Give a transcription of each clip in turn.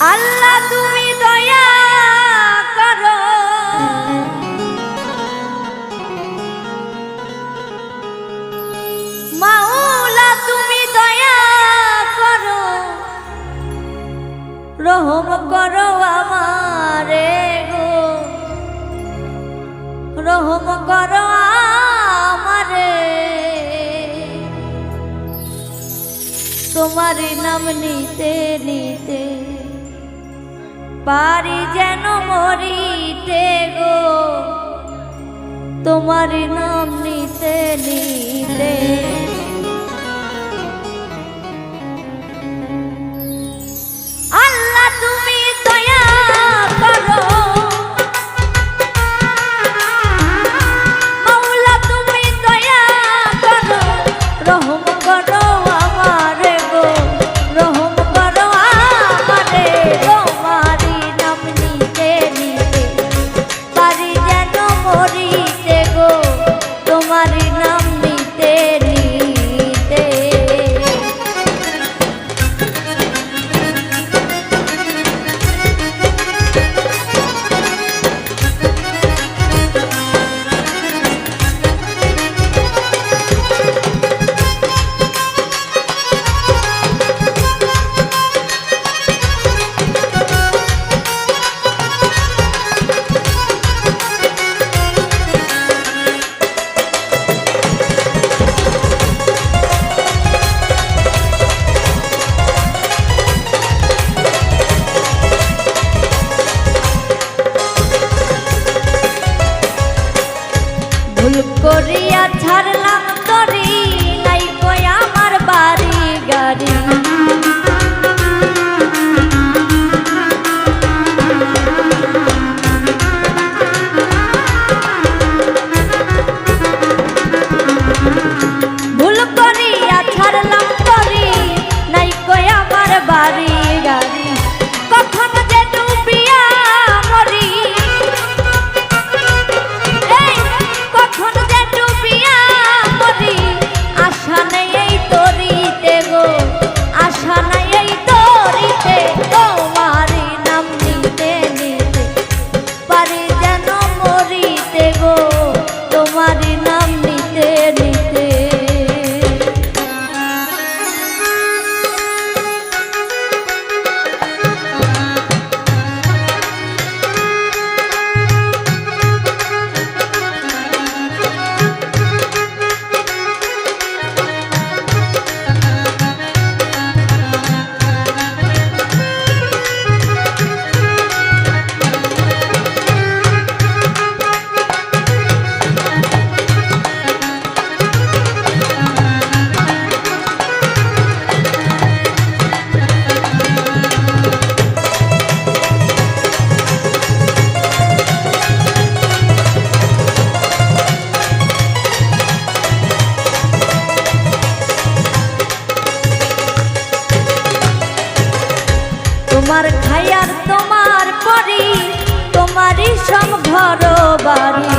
আল্লাহ তুমি দয়া করো। মাওলা তুমি দয়া করো। রহম করো আমারে গো। রহম করো আমারে। তোমার নাম নিতে নিতে পারি যেন মরিতে গো। তোমার নাম নিতে নিতে। ভুল করিয়া ছাড়লাম তোমার খায়ার তোমার পরি তোমারই সব ঘর বাড়ি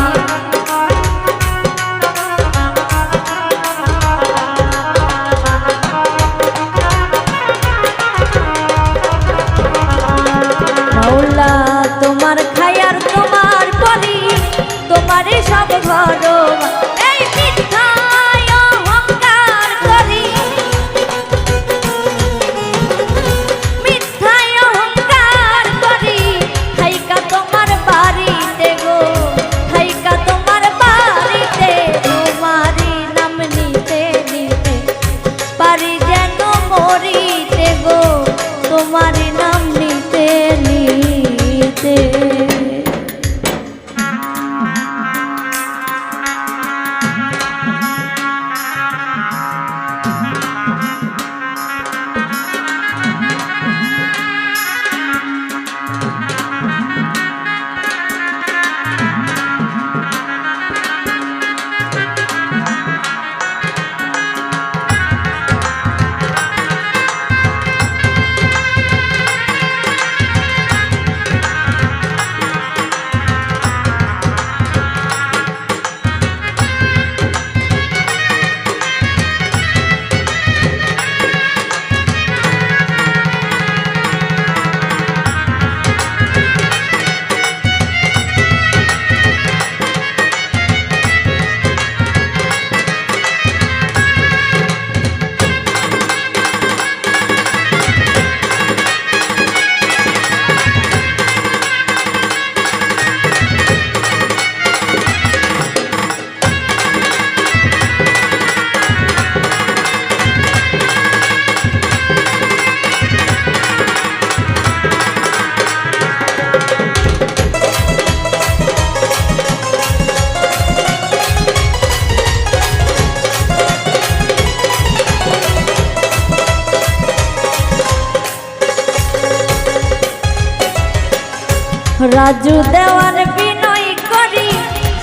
রাজু দেওয়ার বিনয় করি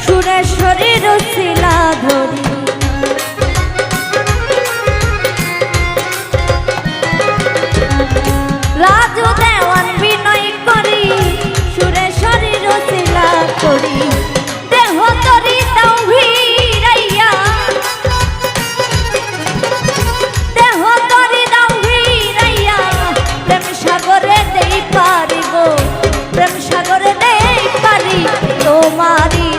সুরেশ্বরীর শিলা ধরি। রাজু দেওয়ার বিনয় করি সুরেশ্বরীর শিলা করি। দেহ তরি দাও ভিড়াইয়া, দেহ তরি দাও ভিড়াইয়া, প্রেম সাগরে দেই পা তোমারই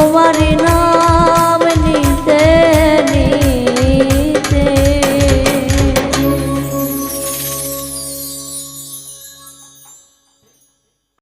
তোমারে